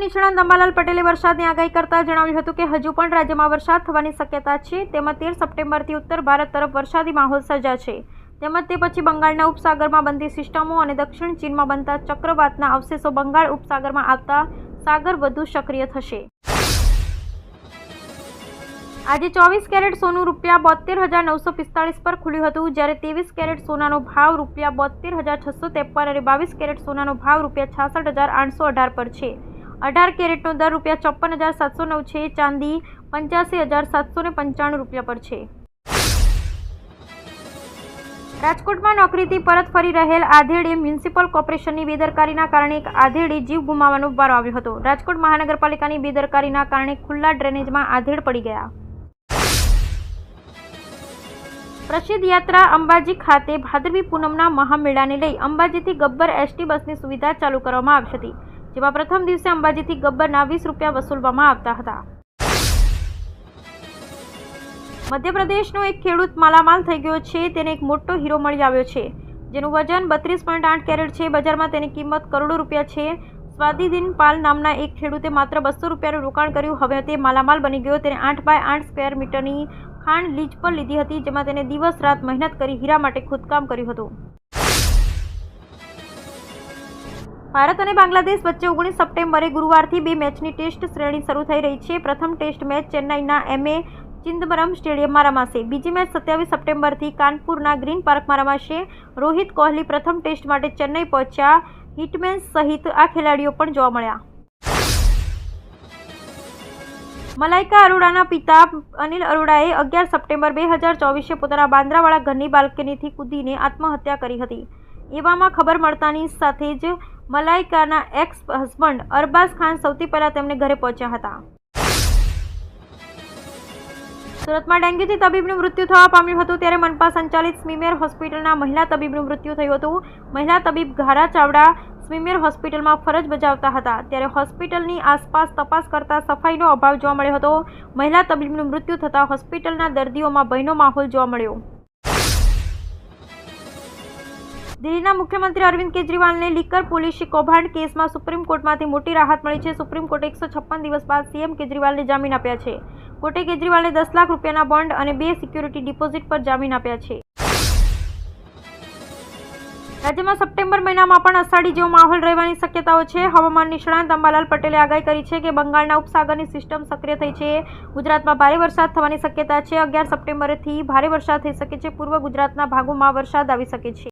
નિષ્ણાંત અંબાલાલ પટેલે વરસાદની આગાહી કરતા જણાવ્યું હતું કે હજુ પણ રાજ્યમાં વરસાદ થવાની શક્યતા છે. તેમજ તેર સપ્ટેમ્બરથી ઉત્તર ભારત તરફ વરસાદી માહોલ સર્જાશે તેમજ તે પછી બંગાળના ઉપસાગરમાં બનતી સિસ્ટમો અને દક્ષિણ ચીનમાં બનતા ચક્રવાતના અવશેષો બંગાળ ઉપસાગરમાં આવતા સાગર વધુ સક્રિય થશે. આજે ચોવીસ કેરેટ સોનું રૂપિયા બોતેર હજાર નવસો પિસ્તાળીસ પર ખુલ્યું હતું. જ્યારે ત્રેવીસ કેરેટ સોનાનો ભાવ રૂપિયા બોતેર હજાર છસો ત્રેપન અને બાવીસ કેરેટ સોનાનો ભાવ રૂપિયા છાસઠ હજાર આઠસો અઢાર પર છે. અઢાર કેરેટનો દર રૂપિયા ચોપન હજાર સાતસો નવ છે. ચાંદી પંચ્યાસી હજાર સાતસો ને પંચાણું રૂપિયા પર છે. રાજકોટમાં નોકરીથી પરત ફરી રહેલ આધેડે મ્યુનિસિપલ કોર્પોરેશનની બેદરકારીના કારણે એક આધેડે જીવ ગુમાવવાનો વારો આવ્યો હતો. રાજકોટ મહાનગરપાલિકાની બેદરકારીના કારણે ખુલ્લા ડ્રેનેજમાં આધેડ પડી ગયા. પ્રસિદ્ધ યાત્રા અંબાજી ખાતે ભાદરવી પૂનમના મહામેળાને લઈ અંબાજીથી ગબ્બર એસટી બસની સુવિધા ચાલુ કરવામાં આવી હતી. જેમાં પ્રથમ દિવસે અંબાજીથી ગબ્બરના વીસ રૂપિયા વસૂલવામાં આવતા હતા. મધ્યપ્રદેશનો એક ખેડૂત માલામાલ થઈ ગયો છે, તેને એક મોટો હીરો મળી આવ્યો છે, જેનું વજન બત્રીસ પોઈન્ટ આઠ કેરેટ છે. બજારમાં તેની કિંમત કરોડો રૂપિયા છે. સ્વાદીદીન પાલ નામના એક ખેડૂતે માત્ર બસો રૂપિયાનું રોકાણ કર્યું. હવે તે માલામાલ બની ગયો. તેને આઠ બાય આઠ સ્ક્વેર મીટરની ખાણ લીજ પર લીધી હતી, જેમાં તેને દિવસ રાત મહેનત કરી હીરા માટે ખોદકામ કર્યું હતું. ભારત અને બાંગ્લાદેશ વચ્ચે ઓગણીસ સપ્ટેમ્બરે ગુરુવારથી બે મેચની ટેસ્ટ શ્રેણી શરૂ થઈ રહી છે. પ્રથમ ટેસ્ટ મેચ ચેન્નાઈના એમએ ચિદમ્બરમ સ્ટેડિયમમાં રમાશે. બીજી મેચ સત્યાવીસ સપ્ટેમ્બરથી કાનપુરના ગ્રીન પાર્કમાં રમાશે. રોહિત કોહલી પ્રથમ ટેસ્ટ માટે ચેન્નઈ પહોંચ્યા. હિટમેન સહિત આ ખેલાડીઓ પણ જોવા મળ્યા. મલાઇકા અરોડાના પિતા અનિલ અરોડાએ અગિયાર સપ્ટેમ્બર બે હજાર ચોવીસે પોતાના બાંદ્રાવાળા ઘરની બાલ્કનીથી કૂદીને આત્મહત્યા કરી હતી. એવામાં ખબર મળતાની સાથે જ મલાઇકાના એક્સ હસબન્ડ અરબાઝ ખાન સૌથી પહેલા તેમને ઘરે પહોંચ્યા હતા. સુરતમાં ડેન્ગ્યુથી તબીબનું મૃત્યુ થવા પામ્યું હતું ત્યારે મનપા સંચાલિત સ્મીમેર હોસ્પિટલના મહિલા તબીબનું મૃત્યુ થયું હતું. મહિલા તબીબ ઘારા ચાવડા સ્મીમેર હોસ્પિટલમાં ફરજ બજાવતા હતા. ત્યારે હોસ્પિટલની આસપાસ તપાસ કરતા સફાઈનો અભાવ જોવા મળ્યો હતો. મહિલા તબીબનું મૃત્યુ થતાં હોસ્પિટલના દર્દીઓમાં ભયનો માહોલ જોવા મળ્યો. દિલ્હીના મુખ્યમંત્રી અરવિંદ કેજરીવાલને લીકર પોલીસી કૌભાંડ કેસમાં સુપ્રીમ કોર્ટમાંથી મોટી રાહત મળી છે. સુપ્રીમ કોર્ટે એકસો છપ્પન દિવસ બાદ સીએમ કેજરીવાલને જામીન આપ્યા છે. કોર્ટે કેજરીવાલને દસ લાખ રૂપિયાના બોન્ડ અને બે સિક્યુરિટી ડિપોઝિટ પર જામીન આપ્યા છે. રાજ્યમાં સપ્ટેમ્બર મહિનામાં પણ અષાઢી જેવો માહોલ રહેવાની શક્યતાઓ છે. હવામાન નિષ્ણાંત અંબાલાલ પટેલે આગાહી કરી છે કે બંગાળના ઉપસાગરની સિસ્ટમ સક્રિય થઈ છે. ગુજરાતમાં ભારે વરસાદ થવાની શક્યતા છે. અગિયાર સપ્ટેમ્બરથી ભારે વરસાદ થઈ શકે છે. પૂર્વ ગુજરાતના ભાગોમાં વરસાદ આવી શકે છે.